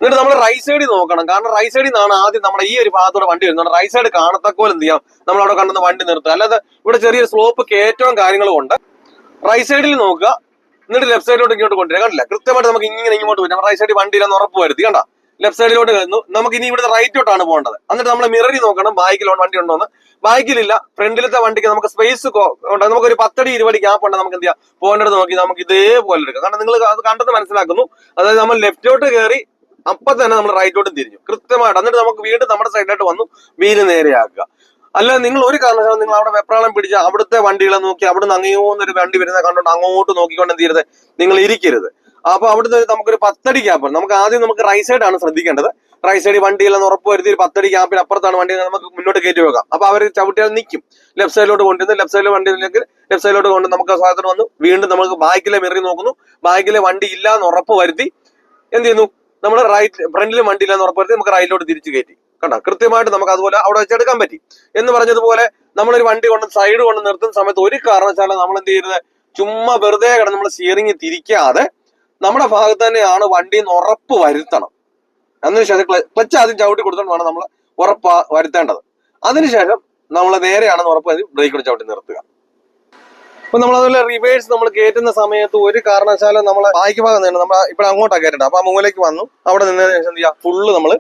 എന്നിട്ട് നമ്മൾ റൈറ്റ് സൈഡിൽ നോക്കണം. കാരണം റൈറ്റ് സൈഡിൽ നിന്നാണ് ആദ്യം നമ്മുടെ ഈ ഒരു ഭാഗത്തോടെ വണ്ടി വരുന്നത്. റൈറ്റ് സൈഡ് കാണത്തക്കോൽ എന്ത് ചെയ്യാം? നമ്മൾ അവിടെ കണ്ടുന്ന വണ്ടി നിർത്തുക. അല്ലാതെ ഇവിടെ ചെറിയൊരു സ്ലോപ്പ് കയറ്റവും കാര്യങ്ങളും ഉണ്ട്. റൈറ്റ് സൈഡിൽ നോക്കുക. എന്നിട്ട് ലെഫ്റ്റ് സൈഡിലോട്ട് ഇങ്ങോട്ട് കൊണ്ടുവരിക. കണ്ടില്ല? കൃത്യമായിട്ട് നമുക്ക് ഇങ്ങനെ ഇങ്ങോട്ട് വരും. റൈറ്റ് സൈഡിൽ വണ്ടി ഇല്ലെന്ന് ഉറപ്പ് വരുത്തി. കണ്ട? ലെഫ്റ്റ് സൈഡിലോട്ട് കയറുന്നു. നമുക്ക് ഇനി ഇവിടുത്തെ റൈറ്റോട്ടാണ് പോകേണ്ടത്. എന്നിട്ട് നമ്മൾ മിററി നോക്കണം. ബാക്കിൽ വണ്ടി ഉണ്ടോ എന്ന് ബാക്കിലില്ല ഫ്രണ്ടിലത്തെ വണ്ടിക്ക് നമുക്ക് സ്പേസ് ഉണ്ട് നമുക്ക് ഒരു പത്തടി ഇരുപടി ഗ്യാപ്പ് ഉണ്ട് നമുക്ക് എന്ത് പോകേണ്ടത് നോക്കി നമുക്ക് ഇതേപോലെ എടുക്കാം. കാരണം നിങ്ങൾ അത് കണ്ടത് മനസ്സിലാക്കുന്നു. അതായത് നമ്മൾ ലെഫ്റ്റോട്ട് കയറി അപ്പൊ തന്നെ നമ്മൾ റൈറ്റോട്ടും തിരിഞ്ഞു. കൃത്യമായിട്ട്. എന്നിട്ട് നമുക്ക് വീണ്ടും നമ്മുടെ സൈഡിലോട്ട് വന്നു വീൽ നേരെയാക്കുക. അല്ല നിങ്ങൾ ഒരു കാരണവശാലും നിങ്ങൾ അവിടെ വെപ്രാളം പിടിച്ച് അവിടുത്തെ വണ്ടികളെ നോക്കി അവിടുന്ന് ഒരു വണ്ടി വരുന്ന കണ്ടോണ്ട് അങ്ങോട്ട് നോക്കിക്കൊണ്ട് എന്ത് ചെയ്യരുത്? നിങ്ങൾ ഇരിക്കരുത്. അപ്പൊ അവിടുന്ന് നമുക്കൊരു പത്തടി ഗ്യാപ്പ് നമുക്ക് ആദ്യം നമുക്ക് റൈറ്റ് സൈഡ് ആണ് ശ്രദ്ധിക്കേണ്ടത്. റൈറ്റ് സൈഡ് വണ്ടിയിലെന്ന് ഉറപ്പ് വരുത്തി ഒരു പത്തടി ഗ്യാപ്പിന് അപ്പുറത്താണ് വണ്ടി നമുക്ക് മുന്നോട്ട് കയറ്റി വെക്കാം. അപ്പൊ അവർ ചവിട്ടിയാൽ നിൽക്കും ലെഫ്റ്റ് സൈഡിലോട്ട് കൊണ്ടുവന്ന് ലെഫ്റ്റ് സൈഡിൽ വണ്ടി ഇല്ലെങ്കിൽ ലെഫ്റ്റ് സൈഡിലോട്ട് കൊണ്ട് നമുക്ക് സാധനം വന്നു വീണ്ടും നമുക്ക് ബാക്കിലെ മെറി നോക്കുന്നു. ബാക്കിലെ വണ്ടി ഇല്ല എന്ന് ഉറപ്പ് വരുത്തി എന്ത് ചെയ്യുന്നു? നമ്മൾ റൈറ്റ് ഫ്രണ്ടിൽ വണ്ടി ഇല്ലെന്ന് ഉറപ്പ് വരുത്തി നമുക്ക് റൈറ്റിലോട്ട് തിരിച്ചു കയറ്റി. കണ്ട? കൃത്യമായിട്ട് നമുക്ക് അതുപോലെ അവിടെ വെച്ച് എടുക്കാൻ പറ്റി. എന്ന് പറഞ്ഞതുപോലെ നമ്മളൊരു വണ്ടി കൊണ്ട് സൈഡ് കൊണ്ട് നിർത്തുന്ന സമയത്ത് ഒരു കാരണവശാലും നമ്മൾ എന്ത് ചെയ്യരുത്? ചുമ്മാ വെറുതെ കിടന്ന് നമ്മൾ സ്റ്റിയറിംഗ് തിരിക്കാതെ നമ്മുടെ ഭാഗത്ത് തന്നെയാണ് വണ്ടി എന്ന് ഉറപ്പ് വരുത്തണം. അതിനുശേഷം ക്ലച്ച് ആദ്യം ചവിട്ടി കൊടുത്തോണ്ട് വേണം നമ്മൾ ഉറപ്പ് വരുത്തേണ്ടത്. അതിനുശേഷം നമ്മൾ നേരെയാണെന്ന് ഉറപ്പ് വരുത്തി ബ്രേക്ക് ചവിട്ടി നിർത്തുക. അപ്പൊ നമ്മൾ അതുപോലെ റിവേഴ്സ് നമ്മൾ കയറ്റുന്ന സമയത്ത് ഒരു കാരണവശാലും നമ്മൾ ബാക്ക് ഭാഗം നിന്ന് നമ്മൾ ഇപ്പോൾ അങ്ങോട്ടാണ് കയറ്റേണ്ടത് അപ്പൊ മുകളിലേക്ക് വന്നു. അവിടെ നിന്നതിന് ശേഷം എന്ത് ചെയ്യുക ഫുള്ള് നമ്മൾ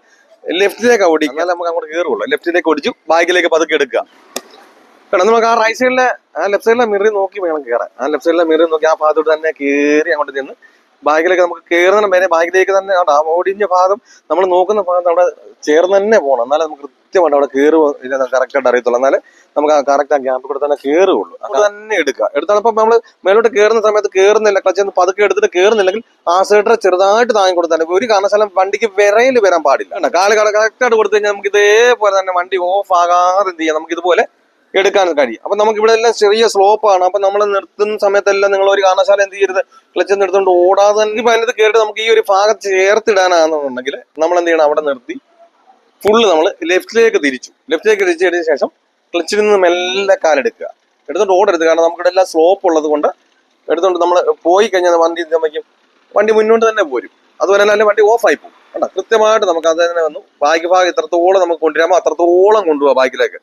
ലെഫ്റ്റിലേക്ക് ഓടിക്കുക. എന്നാലും നമുക്ക് അങ്ങോട്ട് കയറുള്ളൂ ലെഫ്റ്റിലേക്ക് ഓടിച്ചു ബാക്കിലേക്ക് പതുക്കെ എടുക്കുക. കാരണം നമുക്ക് ആ റൈറ്റ് സൈഡിലെ ആ ലെഫ്റ്റ് സൈഡിലെ മിറി നോക്കി വേണം കയറാൻ ആ ലെഫ്റ്റ് സൈഡിലെ മിറി നോക്കി ആ ഭാഗത്തോട്ട് തന്നെ കയറി അങ്ങോട്ട് നിന്ന് ബാഗിലേക്ക് നമുക്ക് കയറുന്ന വരെ ബാഗിലേക്ക് തന്നെ ആ ഓടിഞ്ഞ ഭാഗം നമ്മൾ നോക്കുന്ന ഭാഗം അവിടെ ചേർന്ന് തന്നെ പോകണം. എന്നാലേ നമുക്ക് കൃത്യമായിട്ട് അവിടെ കയറുക കറക്റ്റായിട്ട് അറിയത്തുള്ളൂ. എന്നാലേ നമുക്ക് ആ കറക്റ്റ് ആ ഗ്യാപ്പ് കൂടെ തന്നെ കയറുള്ളൂ അത് തന്നെ എടുക്കുക. എടുത്താണ് ഇപ്പം നമ്മൾ മേലോട്ട് കയറുന്ന സമയത്ത് കയറുന്നില്ല ക്ലച്ച് ഒന്ന് പതുക്കെ എടുത്തിട്ട് കയറുന്നില്ലെങ്കിൽ ആ സൈഡറെ ചെറുതായിട്ട് താങ്ങി കൊടുത്താൽ ഒരു കാരണവശാലും വണ്ടിക്ക് വിറയിൽ വരാൻ പാടില്ല. കാൽ കറക്റ്റായിട്ട് കൊടുത്തു കഴിഞ്ഞാൽ നമുക്ക് ഇതേപോലെ തന്നെ വണ്ടി ഓഫ് ആകാതെ എന്ത് ചെയ്യാം? നമുക്ക് ഇതുപോലെ എടുക്കാൻ കഴിയും. അപ്പൊ നമുക്ക് ഇവിടെ എല്ലാം ചെറിയ സ്ലോപ്പ് ആണ് അപ്പൊ നമ്മൾ നിർത്തുന്ന സമയത്തെല്ലാം നിങ്ങൾ ഒരു കാരണശാല എന്ത് ചെയ്യരുത്? ക്ലച്ച് നിർത്തുകൊണ്ട് ഓടാതെ ഇപ്പൊ അതിനകത്ത് കയറിയിട്ട് നമുക്ക് ഈ ഒരു ഭാഗം ചേർത്തിടാനാണെന്നുണ്ടെങ്കിൽ നമ്മൾ എന്ത് ചെയ്യണം? അവിടെ നിർത്തി ഫുള്ള് നമ്മൾ ലെഫ്റ്റിലേക്ക് തിരിച്ചു. ലെഫ്റ്റിലേക്ക് തിരിച്ചതിന് ശേഷം ക്ലച്ചിൽ നിന്ന് മെല്ലെ കാലെടുക്കുക. എടുത്തോണ്ട് ഓടരുത് കാരണം നമുക്ക് ഇവിടെ എല്ലാം സ്ലോപ്പ് ഉള്ളത് കൊണ്ട് എടുത്തോണ്ട് നമ്മൾ പോയി കഴിഞ്ഞാൽ വണ്ടി നമുക്ക് വണ്ടി മുന്നോട്ട് തന്നെ പോരും. അതുപോലെ തന്നെ വണ്ടി ഓഫായി പോകും. കണ്ടോ? കൃത്യമായിട്ട് നമുക്ക് അത് തന്നെ വന്നു. ബാക്കി ഭാഗം എത്രത്തോളം നമുക്ക് കൊണ്ടുവരാമോ അത്രത്തോളം കൊണ്ടുപോകാം ബാക്കിലേക്ക്.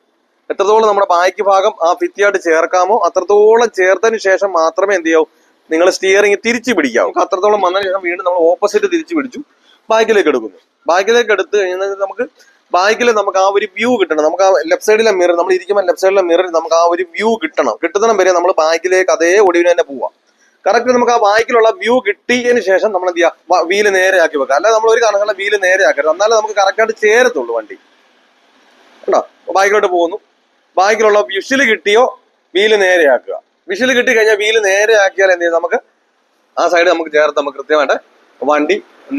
എത്രത്തോളം നമ്മുടെ ബാക്ക് ഭാഗം ആ ഭിത്തിയായിട്ട് ചേർക്കാമോ അത്രത്തോളം ചേർത്തതിന് ശേഷം മാത്രമേ എന്ത് ചെയ്യാവൂ? നിങ്ങൾ സ്റ്റിയറിംഗ് തിരിച്ചു പിടിക്കാവൂ. അത്രത്തോളം വന്നതിന് ശേഷം വീണ്ടും നമ്മൾ ഓപ്പോസിറ്റ് തിരിച്ചു പിടിച്ചു. ബാക്കിലേക്ക് എടുക്കുന്നു. ബാക്കിലേക്ക് എടുത്ത് കഴിഞ്ഞാൽ നമുക്ക് ബാക്കിൽ നമുക്ക് ആ ഒരു വ്യൂ കിട്ടണം. നമുക്ക് ആ ലെഫ്റ്റ് സൈഡിലെ മിറർ നമ്മൾ ഇരിക്കുമ്പോൾ ലെഫ്റ്റ് സൈഡിലെ മിറർ നമുക്ക് ആ ഒരു വ്യൂ കിട്ടണം. കിട്ടുന്ന വരെ നമ്മൾ ബാക്കിലേക്ക് അതേ ഒടിവിന് തന്നെ പോവാം. കറക്റ്റ് നമുക്ക് ആ ബാക്കിലുള്ള വ്യൂ കിട്ടിയതിന് ശേഷം നമ്മൾ എന്ത് ചെയ്യുക വീൽ നേരെ ആക്കി വെക്കുക. അല്ലാതെ നമ്മൾ ഒരു കാരണവശാലും വീൽ നേരെ ആക്കരുത് എന്നാലേ നമുക്ക് കറക്റ്റായിട്ട് ചേരത്തുള്ളൂ വണ്ടി. കണ്ടോ? ബാക്കിലോട്ട് പോകുന്നു. ബാക്കിലുള്ള വിഷിൽ കിട്ടിയോ വീൽ നേരെയാക്കുക. വിഷിൽ കിട്ടി കഴിഞ്ഞാൽ വീൽ നേരെയാക്കിയാൽ എന്ത് ചെയ്യും നമുക്ക്? ആ സൈഡ് നമുക്ക് ചേർത്ത് നമുക്ക് കൃത്യമായിട്ട് വണ്ടി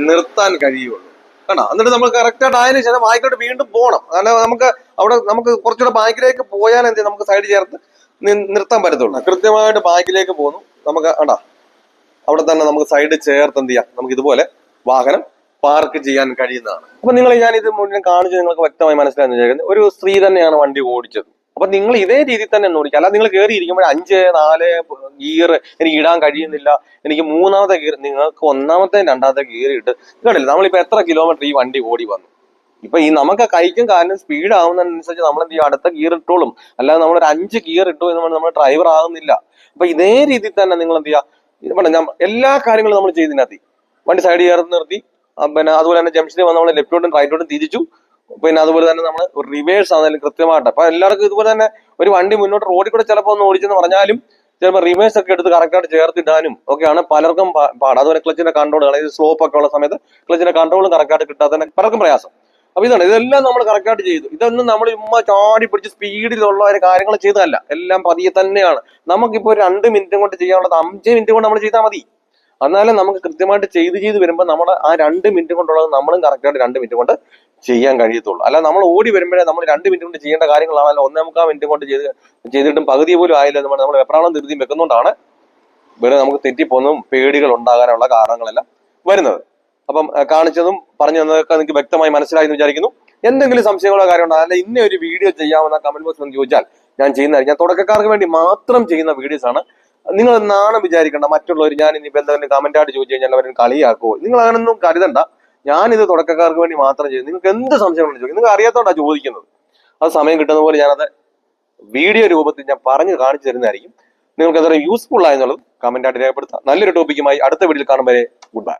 നിർത്താൻ കഴിയുള്ളൂ. കണ്ടോ? എന്നിട്ട് നമ്മൾ കറക്റ്റായിട്ട് ആയതിനു ശേഷം ബാക്കിലോട്ട് വീണ്ടും പോകണം. കാരണം നമുക്ക് അവിടെ നമുക്ക് കുറച്ചുകൂടെ ബാക്കിലേക്ക് പോയാൽ എന്ത് നമുക്ക് സൈഡ് ചേർത്ത് നിർത്താൻ പറ്റത്തുള്ളൂ. കൃത്യമായിട്ട് ബാക്കിലേക്ക് പോകുന്നു നമുക്ക് കണ്ടാ? അവിടെ തന്നെ നമുക്ക് സൈഡ് ചേർത്ത് എന്ത് ചെയ്യാം? നമുക്ക് ഇതുപോലെ വാഹനം പാർക്ക് ചെയ്യാൻ കഴിയുന്നതാണ്. അപ്പൊ നിങ്ങൾ ഞാൻ ഇത് മുന്നേ കാണിച്ച് നിങ്ങൾക്ക് വ്യക്തമായി മനസ്സിലായെന്ന് വിചാരിക്കുന്നത് ഒരു സ്ത്രീ തന്നെയാണ് വണ്ടി ഓടിച്ചത്. അപ്പൊ നിങ്ങൾ ഇതേ രീതിയിൽ തന്നെ ഓടിക്കുക അല്ലാതെ നിങ്ങൾ കയറി ഇരിക്കുമ്പോൾ അഞ്ച് നാല് ഗിയർ എനിക്ക് ഇടാൻ കഴിയുന്നില്ല. എനിക്ക് മൂന്നാമത്തെ ഗിയർ നിങ്ങൾക്ക് ഒന്നാമത്തെ രണ്ടാമത്തെ ഗിയർ ഇട്ട് കണ്ടില്ല നമ്മളിപ്പോ എത്ര കിലോമീറ്റർ ഈ വണ്ടി ഓടി വന്നു? ഇപ്പൊ ഈ നമുക്ക് കൈക്കും കാലിനും സ്പീഡ് ആവുന്നതനുസരിച്ച് നമ്മൾ എന്ത് ചെയ്യും? അടുത്ത ഗിയർ ഇട്ടോളും. അല്ലാതെ നമ്മൾ ഒരു അഞ്ച് ഗിയർ ഇട്ടു എന്ന് പറഞ്ഞാൽ നമ്മൾ ഡ്രൈവർ ആകുന്നില്ല അപ്പൊ ഇതേ രീതിയിൽ തന്നെ നിങ്ങൾ എന്ത് ചെയ്യുക? ഞാൻ എല്ലാ കാര്യങ്ങളും നമ്മൾ ചെയ്തിനകത്തി. വണ്ടി സൈഡ് ചേർത്ത് നിർത്തി. പിന്നെ അതുപോലെ തന്നെ ജംഗ്ഷനിൽ വന്ന് നമ്മൾ ലെഫ്റ്റോട്ടും റൈറ്റോട്ടും തിരിച്ചു. പിന്നെ അതുപോലെ തന്നെ നമ്മൾ റിവേഴ്സ് ആണെങ്കിലും കൃത്യമായിട്ട്. അപ്പൊ എല്ലാവർക്കും ഇതുപോലെ തന്നെ ഒരു വണ്ടി മുന്നോട്ട് റോഡിൽ കൂടെ ചിലപ്പോൾ ഒന്ന് ഓടിച്ചെന്ന് പറഞ്ഞാലും ചിലപ്പോൾ റിവേഴ്സ് ഒക്കെ എടുത്ത് കറക്റ്റായിട്ട് ചേർത്തിടാനും ഒക്കെയാണ് പലർക്കും പാട്. അതുപോലെ ക്ലച്ചിന്റെ കൺട്രോൾ അതായത് സ്ലോപ്പ് ഒക്കെ ഉള്ള സമയത്ത് ക്ലച്ചിന്റെ കൺട്രോളും കറക്റ്റായിട്ട് തന്നെ പലർക്കും പ്രയാസം. അപ്പൊ ഇതാണ് ഇതെല്ലാം നമ്മൾ കറക്റ്റായിട്ട് ചെയ്തു. ഇതൊന്നും നമ്മൾ ഉമ്മ ചാടി പിടിച്ച് സ്പീഡിലുള്ള ഒരു കാര്യങ്ങൾ ചെയ്തതല്ല. എല്ലാം പതിയെ തന്നെയാണ്. നമുക്കിപ്പോ ഒരു രണ്ട് മിനിറ്റ് കൊണ്ട് ചെയ്യാനുള്ളത് അഞ്ച് മിനിറ്റ് കൊണ്ട് നമ്മൾ ചെയ്താൽ മതി. എന്നാലും നമുക്ക് കൃത്യമായിട്ട് ചെയ്ത് ചെയ്ത് വരുമ്പോൾ നമ്മുടെ ആ രണ്ട് മിനിറ്റ് കൊണ്ടുള്ളത് നമ്മളും കറക്റ്റായിട്ട് രണ്ട് മിനിറ്റ് കൊണ്ട് ചെയ്യാൻ കഴിയത്തുള്ളൂ. അല്ല നമ്മൾ ഓടി വരുമ്പോഴേ നമ്മൾ രണ്ട് മിനിറ്റ് കൊണ്ട് ചെയ്യേണ്ട കാര്യങ്ങളാണല്ലോ. ഒന്നേ മുക്കാൽ മിനിറ്റ് കൊണ്ട് ചെയ്ത് ചെയ്തിട്ടും പകുതി പോലും ആയില്ല എന്ന് പറഞ്ഞാൽ നമ്മൾ വെപ്രാളം തിരുത്തി വെക്കുന്നതുകൊണ്ടാണ് വേറെ നമുക്ക് തെറ്റിപ്പോന്നും പേടികൾ ഉണ്ടാകാനുള്ള കാരണങ്ങളെല്ലാം വരുന്നത്. അപ്പം കാണിച്ചതും പറഞ്ഞു തന്നതൊക്കെ നിങ്ങൾക്ക് വ്യക്തമായി മനസ്സിലായി എന്ന് വിചാരിക്കുന്നു. എന്തെങ്കിലും സംശയങ്ങളോ കാര്യമുണ്ടോ അല്ല ഇന്ന ഒരു വീഡിയോ ചെയ്യാമെന്ന കമന്റ് ബോക്സിൽ ചോദിച്ചാൽ ഞാൻ ചെയ്യുന്നതായിരിക്കും. ഞാൻ തുടക്കക്കാർക്ക് വേണ്ടി മാത്രം ചെയ്യുന്ന വീഡിയോസ് ആണ്. നിങ്ങൾ നാണം വിചാരിക്കേണ്ട. മറ്റുള്ളവർ ഞാൻ ഇനി എന്തെങ്കിലും കമന്റ് ആയിട്ട് ചോദിച്ചു കഴിഞ്ഞാൽ അവരും കളിയാക്കുമോ നിങ്ങൾ അങ്ങനൊന്നും കരുതണ്ട. ഞാനിത് തുടക്കക്കാർക്ക് വേണ്ടി മാത്രം ചെയ്യുന്നു. നിങ്ങൾക്ക് എന്ത് സംശയം ചോദിക്കും. നിങ്ങൾക്ക് അറിയാത്തോണ്ടാ ചോദിക്കുന്നത്. അത് സമയം കിട്ടുന്ന പോലെ ഞാനത് വീഡിയോ രൂപത്തിൽ ഞാൻ പറഞ്ഞു കാണിച്ചു തരുന്നതായിരിക്കും. നിങ്ങൾക്ക് അത്ര യൂസ്ഫുൾ ആയെന്നുള്ളത് കമന്റ് ആയിട്ട് രേഖപ്പെടുത്താം. നല്ലൊരു ടോപ്പിക്കുമായി അടുത്ത വീഡിയോയിൽ കാണുമ്പോൾ ഗുഡ് ബൈ